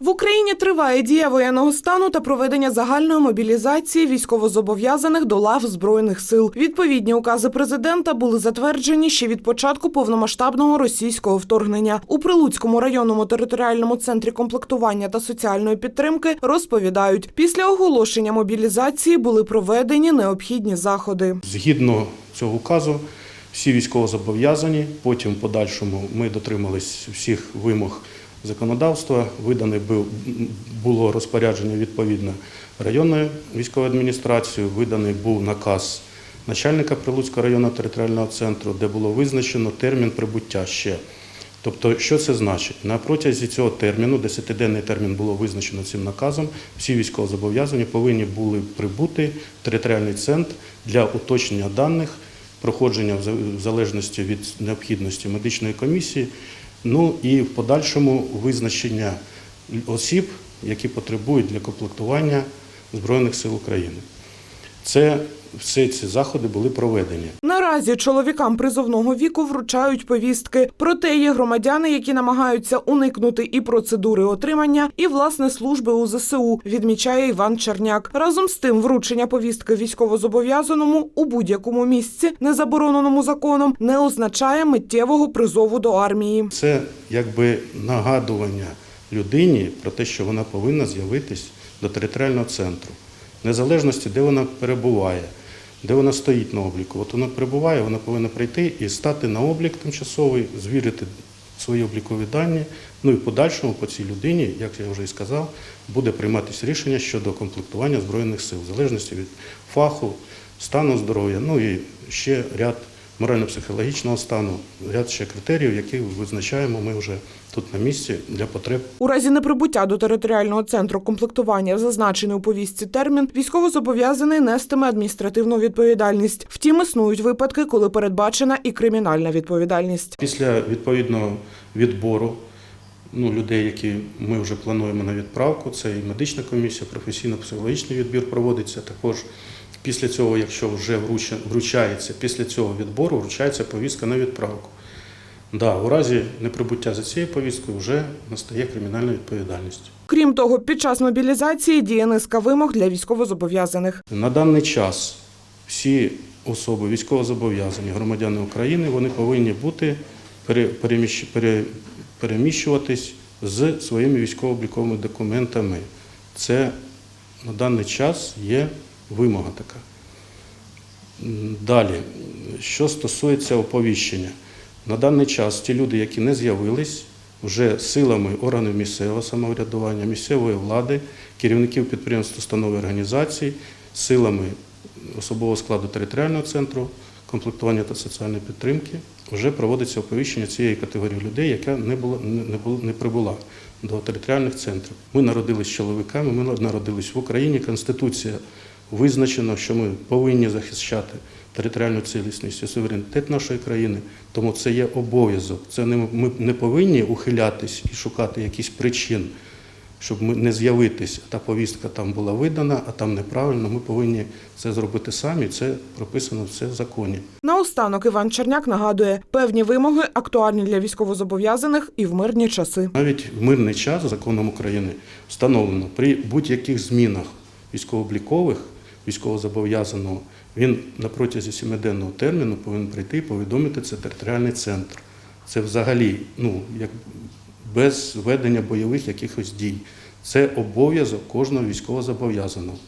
В Україні триває дія воєнного стану та проведення загальної мобілізації військовозобов'язаних до лав збройних сил. Відповідні укази президента були затверджені ще від початку повномасштабного російського вторгнення. У Прилуцькому районному територіальному центрі комплектування та соціальної підтримки розповідають, після оголошення мобілізації були проведені необхідні заходи. Згідно цього указу, всі військовозобов'язані. Потім, в подальшому, ми дотримались всіх вимог законодавства. Видане було розпорядження відповідно районної військової адміністрації. Виданий був наказ начальника Прилуцького районного територіального центру, де було визначено термін прибуття ще. Тобто, що це значить? На протязі цього терміну, 10-денний термін було визначено цим наказом, всі військовозобов'язані повинні були прибути в територіальний центр для уточнення даних, проходження в залежності від необхідності медичної комісії, ну і в подальшому визначення осіб, які потребують для комплектування Збройних сил України. Це всі ці заходи були проведені. Наразі чоловікам призовного віку вручають повістки. Проте є громадяни, які намагаються уникнути і процедури отримання, і власне служби у ЗСУ, відмічає Іван Черняк. Разом з тим, вручення повістки військовозобов'язаному у будь-якому місці, не забороненому законом, не означає миттєвого призову до армії. Це якби нагадування людині про те, що вона повинна з'явитись до територіального центру, незалежності, де вона перебуває, де вона стоїть на обліку. От вона перебуває, вона повинна прийти і стати на облік тимчасовий, звірити свої облікові дані. Ну і в подальшому по цій людині, як я вже і сказав, буде прийматися рішення щодо комплектування збройних сил, в залежності від фаху, стану здоров'я, ну і ще ряд морально-психологічного стану, ряд ще критеріїв, які визначаємо ми вже тут на місці для потреб У разі неприбуття до територіального центру комплектування в зазначений у повістці термін, військовозобов'язаний нестиме адміністративну відповідальність. Втім, існують випадки, коли передбачена і кримінальна відповідальність. Після відповідного відбору ну, людей, які ми вже плануємо на відправку, це і медична комісія, професійно-психологічний відбір проводиться. Також після цього, якщо вже вручається, після цього відбору вручається повістка на відправку. Да, у разі неприбуття за цією повісткою вже настає кримінальна відповідальність. Крім того, під час мобілізації діє низка вимог для військовозобов'язаних. На даний час всі особи військовозобов'язані, громадяни України, вони повинні бути пере- переміщуватись з своїми військово-обліковими документами. Це на даний час є вимога така. Далі, що стосується оповіщення, на даний час ті люди, які не з'явились, вже силами органів місцевого самоврядування, місцевої влади, керівників підприємств, установ і організацій, силами особового складу територіального центру комплектування та соціальної підтримки вже проводиться оповіщення цієї категорії людей, яка не була не була не прибула до територіальних центрів. Ми народились чоловіками, ми народились в Україні. Конституція визначено, що ми повинні захищати територіальну цілісність і суверенітет нашої країни. Тому це є обов'язок. Це не ми не повинні ухилятись і шукати якісь причин, щоб ми не з'явитись. Та повістка там була видана, а там неправильно. Ми повинні це зробити самі. Це прописано все в законі. Наостанок Іван Черняк нагадує, певні вимоги актуальні для військовозобов'язаних і в мирні часи. Навіть в мирний час законом України встановлено при будь-яких змінах військово-облікових військовозобов'язаного він на протязі сімиденного терміну повинен прийти і повідомити це територіальний центр. Це взагалі ну, як без ведення бойових якихось дій. Це обов'язок кожного військовозобов'язаного.